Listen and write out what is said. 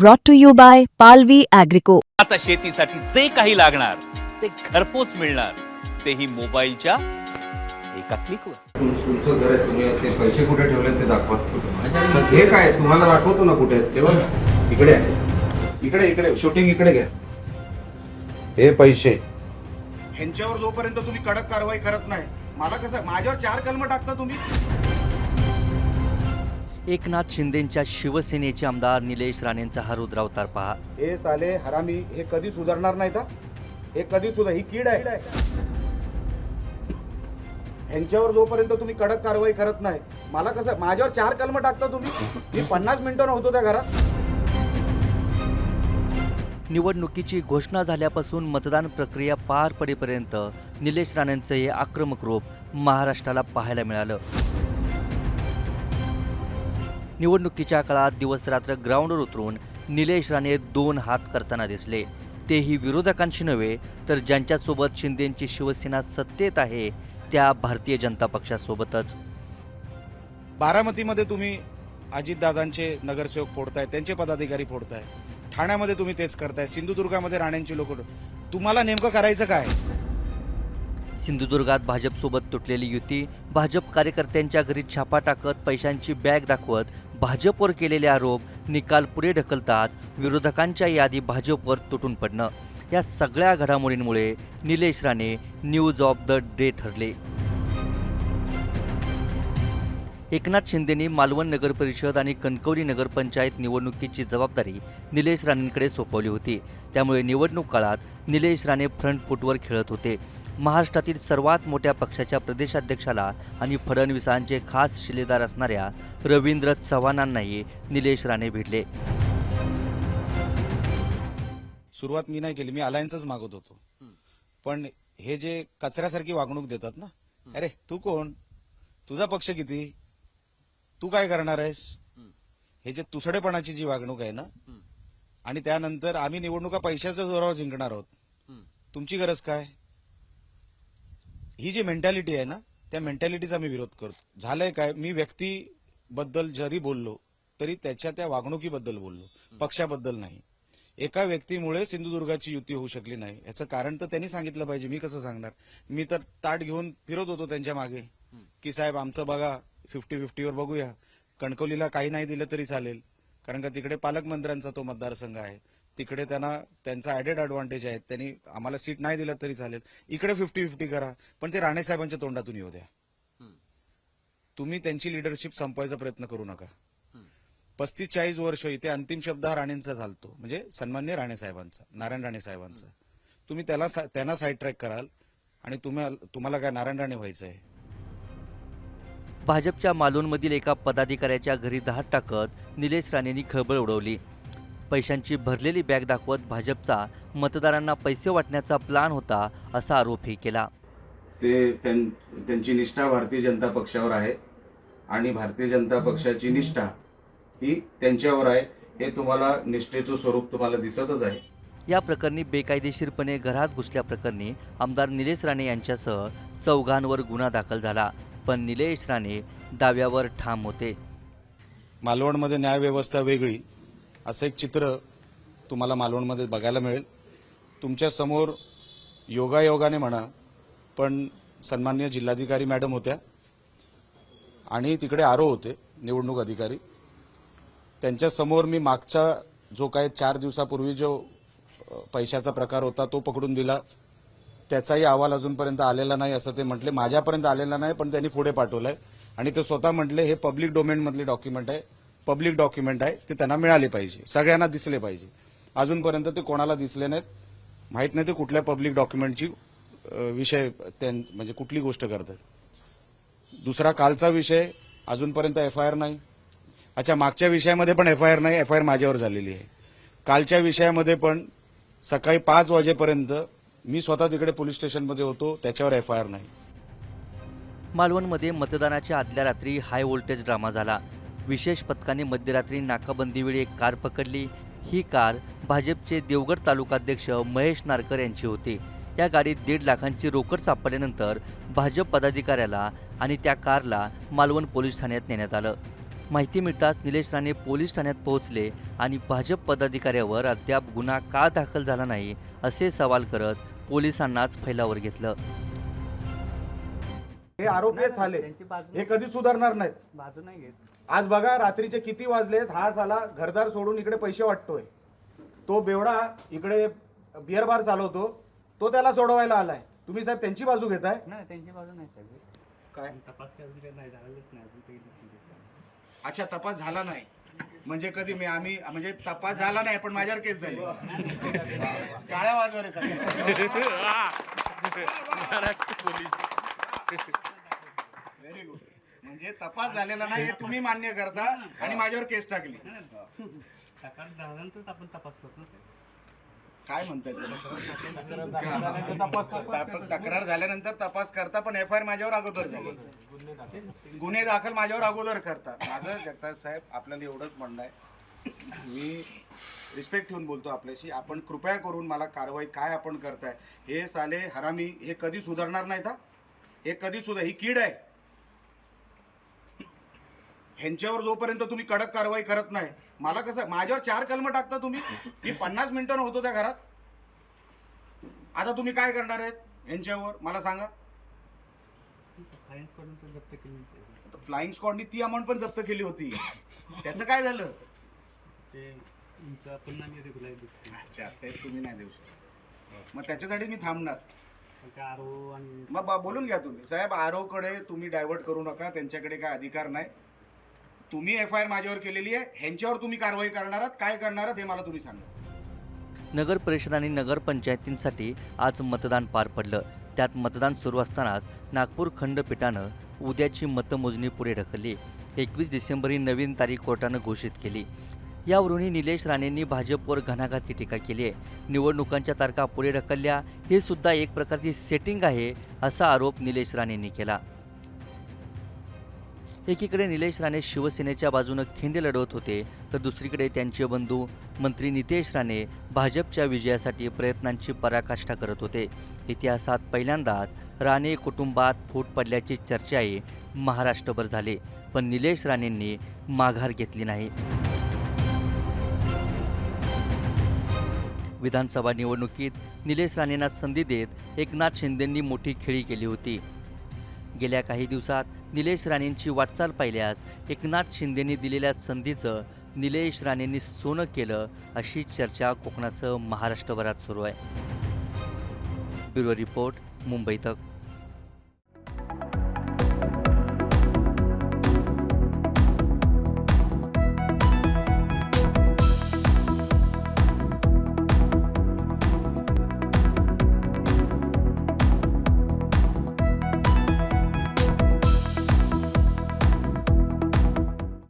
brought to you by Palvi Agrico. आता शेतीसाठी जे काही लागणार ते घरपोच मिळणार. तेही मोबाईलच्या एका क्लिकवर तुम- तुमचं घर आहे तुम्ही ते पैसे कुठे ठेवले ते दाखवा. सर, हे काय? तुम्हाला दाखवतो ना कुठे आहेत ते बघा. इकडे आहे. इकडे इकडे. शूटिंग इकडे घ्या. हे पैसे. ह्यांच्यावर जोपर्यंत तुम्ही कडक कारवाई करत नाही मला कसं माझ्यावर चार कलम टाकता तुम्ही? एकनाथ शिंदेंच्या शिवसेनेचे आमदार निलेश राणेंचा हा रुद्रावतार पहा. हे साले हरामी हे कधी सुधारणार नाही का हे कधी सुद्धा ही कीड आहे. ह्यांच्यावर जोपर्यंत तुम्ही कडक कारवाई करत नाही मला कसं माझ्यावर चार कलम टाकता तुम्ही? मी पन्नास मिनिटं नव्हतो त्या घरात. निवडणुकीची घोषणा झाल्यापासून मतदान प्रक्रिया पार पडेपर्यंत निलेश राणेंचं हे आक्रमक रूप महाराष्ट्राला पाहायला मिळालं. निवडणुकीच्या काळात दिवसरात्र ग्राउंडवर उतरून निलेश राणे दोन हात करताना दिसले. तेही विरोधकांशी नव्हे तर ज्यांच्यासोबत शिंदेंची शिवसेना सत्तेत आहे त्या भारतीय जनता पक्षासोबतच. बारामतीमध्ये तुम्ही अजितदादांचे नगरसेवक फोडताय त्यांचे पदाधिकारी फोडताय. ठाण्यामध्ये तुम्ही तेच करताय सिंधुदुर्गामध्ये राण्यांची लोक तुम्हाला नेमकं करायचं काय? सिंधुदुर्गात भाजपसोबत तुटलेली युती भाजप कार्यकर्त्यांच्या घरी छापा टाकत पैशांची बॅग दाखवत भाजपवर केलेले आरोप निकाल पुढे ढकलताच विरोधकांच्या यादी भाजपवर तुटून पडणं. या सगळ्या घडामोडींमुळे Nilesh Rane news of the day ठरले. एकनाथ शिंदेनी मालवण नगर परिषद आणि कणकवली नगरपंचायत निवडणुकीची जबाबदारी निलेश राणेंकडे सोपवली होती. त्यामुळे निवडणूक काळात निलेश राणे फ्रंट फुटवर खेळत होते. महाराष्ट्रातील सर्वात मोठ्या पक्षाच्या प्रदेशाध्यक्षाला आणि फडणवीसांचे खास शिलेदार असणाऱ्या रवींद्र चव्हाणांनाही निलेश राणे भेटले. सुरुवात मी नाही केली मी अलायन्सच मागत होतो. पण हे जे कचऱ्यासारखी वागणूक देतात ना अरे तू कोण? तुझा पक्ष किती? तू काय करणार आहेस? हे जे तुसडेपणाची जी वागणूक आहे ना आणि त्यानंतर आम्ही निवडणुका पैशाच्या जोरावर जिंकणार आहोत. तुमची गरज काय? ही जी मेंटॅलिटी आहे ना त्या मेंटॅलिटीचा मी विरोध करतो. झालंय काय? मी व्यक्तीबद्दल जरी बोललो तरी त्याच्या त्या वागणुकीबद्दल बोललो. पक्षाबद्दल नाही. एका व्यक्तीमुळे सिंधुदुर्गाची युती होऊ शकली नाही. याचं कारण तर त्यांनी सांगितलं पाहिजे. मी कसं सांगणार? मी तर ताट घेऊन फिरत होतो त्यांच्या मागे. की साहेब आमचं बघा फिफ्टी फिफ्टीवर बघूया. कणकवलीला काही नाही दिलं तरी चालेल. कारण का तिकडे पालकमंत्र्यांचा तो मतदारसंघ आहे. तिकडे त्यांना त्यांचा ऍडेड ऍडव्हान्टेज आहे. त्यांनी आम्हाला सीट नाही दिलं तरी चालेल. इकडे फिफ्टी फिफ्टी करा. पण ते राणे साहेबांच्या तोंडातून येऊ द्या. तुम्ही त्यांची लिडरशिप संपवायचा प्रयत्न करू नका. पस्तीस चाळीस वर्ष इथे अंतिम शब्द हा राणेंचा झालतो म्हणजे सन्मान्य राणे साहेबांचा नारायण राणे साहेबांचा. तुम्ही त्याला त्यांना साईड ट्रॅक कराल आणि तुम्हाला तुम्हाला काय नारायण राणे व्हायचं आहे? भाजपच्या मालवणमधील एका पदाधिकाऱ्याच्या घरी धाड टाकत निलेश राणेंनी खळबळ उडवली. पैशांची भरलेली बॅग दाखवत भाजपचा मतदारांना पैसे वाटण्याचा प्लान होता असा आरोपही केला. ते त्यां- त्यांची निष्ठा भारतीय जनता पक्षावर आहे आणि भारतीय जनता पक्षाची निष्ठा ही त्यांच्यावर आहे हे तुम्हाला निष्ठेचं स्वरूप तुम्हाला दिसतच आहे. या प्रकरणी बेकायदेशीरपणे घरात घुसल्याप्रकरणी आमदार निलेश राणे यांच्यासह चौघांवर गुन्हा दाखल झाला पण निलेश राणे दाव्यावर ठाम होते. मालवणमध्ये न्यायव्यवस्था वेगळी असं एक चित्र तुम्हाला मालवणमध्ये बघायला मिळेल. तुमच्यासमोर योगायोगाने म्हणा पण सन्मान्य जिल्हाधिकारी मॅडम होत्या आणि तिकडे आरो होते निवडणूक अधिकारी. त्यांच्यासमोर मी मागच्या जो काय चार दिवसापूर्वी जो पैशाचा प्रकार होता तो पकडून दिला. त्याचाही अहवाल अजूनपर्यंत आलेला नाही असं ते म्हटले. माझ्यापर्यंत आलेला नाही पण त्यांनी पुढे पाठवलं आहे आणि ते स्वतः म्हटले हे पब्लिक डोमेनमधले डॉक्युमेंट आहे. पब्लिक डॉक्युमेंट आहे ते त्यांना मिळाले पाहिजे. सगळ्यांना दिसले पाहिजे. अजूनपर्यंत ते कोणाला दिसले नाहीत. माहीत नाही ते कुठल्या पब्लिक डॉक्युमेंटची विषय त्यां- म्हणजे कुठली गोष्ट करतात. दुसरा कालचा विषय अजूनपर्यंत एफ आय आर नाही. अच्छा मागच्या विषयामध्ये पण एफ आय आर नाही एफ आय आर माझ्यावर झालेली आहे. कालच्या विषयामध्ये पण सकाळी पाच वाजेपर्यंत मी स्वतः तिकडे पोलीस स्टेशनमध्ये होतो त्याच्यावर एफ आय आर नाही. मालवणमध्ये मतदानाच्या आदल्या रात्री हाय व्होल्टेज ड्रामा झाला. विशेष पथकाने मध्यरात्री नाकाबंदीवेळी एक कार पकडली. ही कार भाजपचे देवगड तालुकाध्यक्ष महेश नारकर यांची होती. या गाडीत दीड लाखांची रोकड सापडल्यानंतर भाजप पदाधिकाऱ्याला आणि त्या कारला मालवण पोलीस ठाण्यात नेण्यात आलं. माहिती मिळताच निलेश राणे पोलीस ठाण्यात पोहोचले आणि भाजप पदाधिकाऱ्यावर अद्याप गुन्हा का दाखल झाला नाही असे सवाल करत पोलिसांनाच फैलावर घेतलं. हे आरोपी झाले. हे कधी सुधारणार नाहीत. बाजू नाही घेत. आज बघा रात्रीचे किती वाजलेत? हा साला घरदार सोडून इकडे पैसे वाटतोय. तो बेवडा इकडे बिअर बार चालवतो. तो त्याला सोडवायला आलाय. तुम्ही साहेब त्यांची बाजू घेताय? नाही त्यांची बाजू नाही साहेब. काय? तपास अजून काही नाही झालेलंच नाही अजून काही दिसून अच्छा तपास झाला नाही. म्हणजे कधी मी आम्ही म्हणजे तपास झाला नाही पण माझ्यावर केस झाली. काळ्या वाजवर आहे सगळं. व्हेरी गुड म्हणजे तपास झालेला नाही हे तुम्ही मान्य करता आणि माझ्यावर केस टाकली. तक्रार झाल्यानंतर आपण तपास करतो. ना साहेब. काय म्हणताय तुम्ही? तक्रार झाल्यानंतर तपास करता. पण एफ आय आर माझ्यावर अगोदर झाली. गुन्हे दाखल. माझ्यावर अगोदर करता. माझं जगताप साहेब आपल्याला एवढंच म्हणणं आहे. मी रिस्पेक्ट ठेवून बोलतो आपल्याशी. आपण कृपया करून मला कारवाई काय आपण करताय हे साले हरामी हे कधी सुधारणार नाहीत हा? हे कधी सुद्धा ही कीड आहे. ह्यांच्यावर जोपर्यंत तुम्ही कडक कारवाई करत नाही मला कसं माझ्यावर चार कलम टाकता तुम्ही? मी पन्नास मिनिटं होतो त्या घरात. आता तुम्ही काय करणार आहेत यांच्यावर मला सांगा. फ्लाइंग स्क्वॉडनी ती अमाऊंट पण जप्त केली होती. त्याचं काय झालं? अच्छा ते तुम्ही नाही देऊ शकत. मग त्याच्यासाठी मी थांबणार. मग बोलून घ्या तुम्ही. साहेब आरोकडे तुम्ही डायव्हर्ट करू नका. त्यांच्याकडे काय अधिकार नाही. तुम्ही एफ आय आर माझ्यावर केलेली आहे ह्यांच्यावर तुम्ही कारवाई करणार आहात काय करणार आहात हे मला तुम्ही सांगा. नगर परिषद आणि नगरपंचायतींसाठी आज मतदान पार पडलं. त्यात मतदान सुरू असतानाच नागपूर खंडपीठानं उद्याची मतमोजणी पुढे ढकलली. एकवीस डिसेंबर ही नवीन तारीख कोर्टानं घोषित केली. यावरूनही निलेश राणेंनी भाजपवर घणाघाती टीका केली आहे. निवडणुकांच्या तारखा पुढे ढकलल्या हे सुद्धा एक प्रकारची सेटिंग आहे असा आरोप निलेश राणेंनी केला. एकीकडे निलेश राणे शिवसेनेच्या बाजूनं खिंडे लढवत होते तर दुसरीकडे त्यांचे बंधू मंत्री नितेश राणे भाजपच्या विजयासाठी प्रयत्नांची पराकाष्ठा करत होते. इतिहासात पहिल्यांदाच राणे कुटुंबात फूट पडल्याची चर्चाही महाराष्ट्रभर झाली पण निलेश राणेंनी माघार घेतली नाही. विधानसभा निवडणुकीत निलेश राणेंना संधी देत एकनाथ शिंदेंनी मोठी खेळी केली होती. गेल्या काही दिवसात निलेश राणेंची वाटचाल पाहिल्यास एकनाथ शिंदेंनी दिलेल्या संधीचं निलेश राणेंनी सोनं केलं अशी चर्चा कोकणासह महाराष्ट्रभरात सुरू आहे. ब्युरो रिपोर्ट मुंबई तक.